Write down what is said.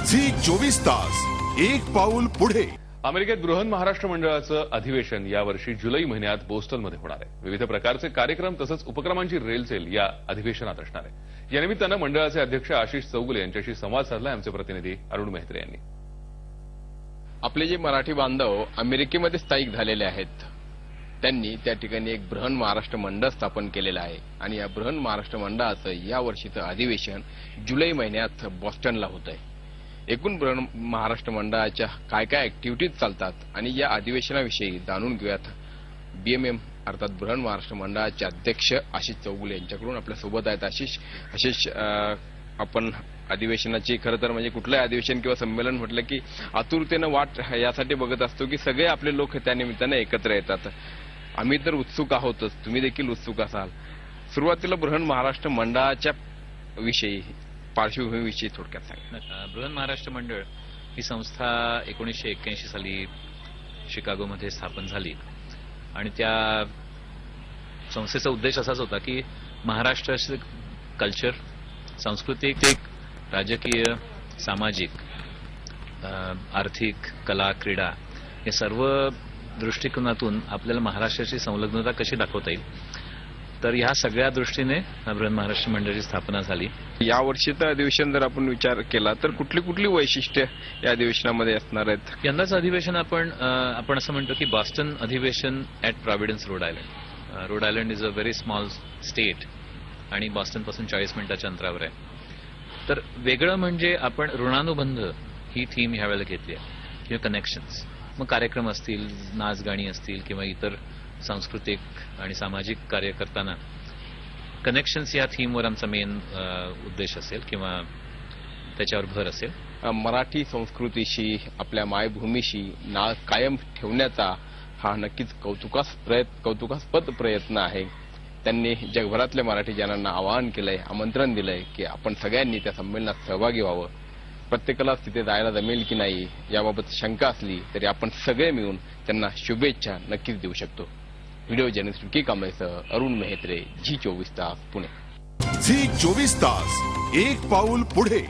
Zee चोवीस तास एक पाऊल पुढे. अमेरिकेत बृहन महाराष्ट्र मंडळाचं अधिवेशन यावर्षी जुलै महिन्यात बोस्टनमध्ये होणार आहे. विविध प्रकारचे कार्यक्रम तसंच उपक्रमांची रेलचेल या अधिवेशनात असणार आहे. या निमित्तानं मंडळाचे अध्यक्ष आशिष चौगुले यांच्याशी संवाद साधला आमचे प्रतिनिधी अरुण मेहत्रे यांनी. आपले जे मराठी बांधव अमेरिकेमध्ये स्थायिक झालेले आहेत त्यांनी त्या ठिकाणी एक बृहन महाराष्ट्र मंडळ स्थापन केलेलं आहे. आणि या बृहन महाराष्ट्र मंडळाचं या वर्षीचं अधिवेशन जुलै महिन्यात बॉस्टनला होत आहे एकूण महाराष्ट्र मंडळाच्या काय काय ऍक्टिव्हिटीज चालतात आणि या अधिवेशनाविषयी जाणून घेऊयात. बीएमएम अर्थात बृहण महाराष्ट्र मंडळाचे अध्यक्ष आशिष चौगुले यांच्याकडून आपल्यासोबत आहेत आशिष. आशिष आपण अधिवेशनाची खरं तर म्हणजे कुठलंही अधिवेशन किंवा संमेलन म्हटलं की आतुरतेनं वाट यासाठी बघत असतो की सगळे आपले लोक त्यानिमित्तानं एकत्र येतात. आम्ही तर उत्सुक आहोतच. तुम्ही देखील उत्सुक असाल. सुरुवातीला बृहण महाराष्ट्र मंडळाच्या विषयी पार्श्वभूमीविषयी थोडक्यात सांगा बृहन महाराष्ट्र मंडळ ही संस्था एकोणीसशे एक्क्याऐंशी साली शिकागोमध्ये स्थापन झाली. आणि त्या संस्थेचा उद्देश असाच होता की महाराष्ट्राचे कल्चर सांस्कृतिक राजकीय सामाजिक आर्थिक कला क्रीडा या सर्व दृष्टिकोनातून आपल्याला महाराष्ट्राची संलग्नता कशी दाखवता येईल? तर ह्या सगळ्या दृष्टीने बृहन महाराष्ट्र मंडळाची स्थापना झाली. या वर्षीचं अधिवेशन जर आपण विचार केला तर कुठली कुठली वैशिष्ट्य या अधिवेशनामध्ये असणार आहेत? यंदाचं अधिवेशन आपण आपण असं म्हणतो की बॉस्टन अधिवेशन at Providence Rhode Island Rhode Island is a very small state आणि बॉस्टनपासून चाळीस मिनिटाच्या अंतरावर आहे. तर वेगळं म्हणजे आपण ऋणानुबंध ही थीम ह्यावेळेला घेतली आहे. किंवा कनेक्शन्स मग कार्यक्रम असतील नाच गाणी असतील किंवा इतर सांस्कृतिक आणि सामाजिक कार्य करताना कनेक्शन्स या थीमवर आमचा मेन उद्देश असेल किंवा त्याच्यावर भर असेल. मराठी संस्कृतीशी आपल्या मायभूमीशी ना कायम ठेवण्याचा हा नक्कीच कौतुकास प्रयत्न कौतुकास्पद प्रयत्न आहे. त्यांनी जगभरातल्या मराठी जनांना आवाहन केलंय आमंत्रण दिलंय की आपण सगळ्यांनी त्या संमेलनात सहभागी व्हावं. प्रत्येकालाच तिथे जायला जमेल की नाही याबाबत शंका असली तरी आपण सगळे मिळून त्यांना शुभेच्छा नक्कीच देऊ शकतो. व्हिडिओ जर्नलिस्ट के कांबळेसह अरुण मेहत्रे झी चोवीस तास पुणे झी चोवीस तास एक पाऊल पुढे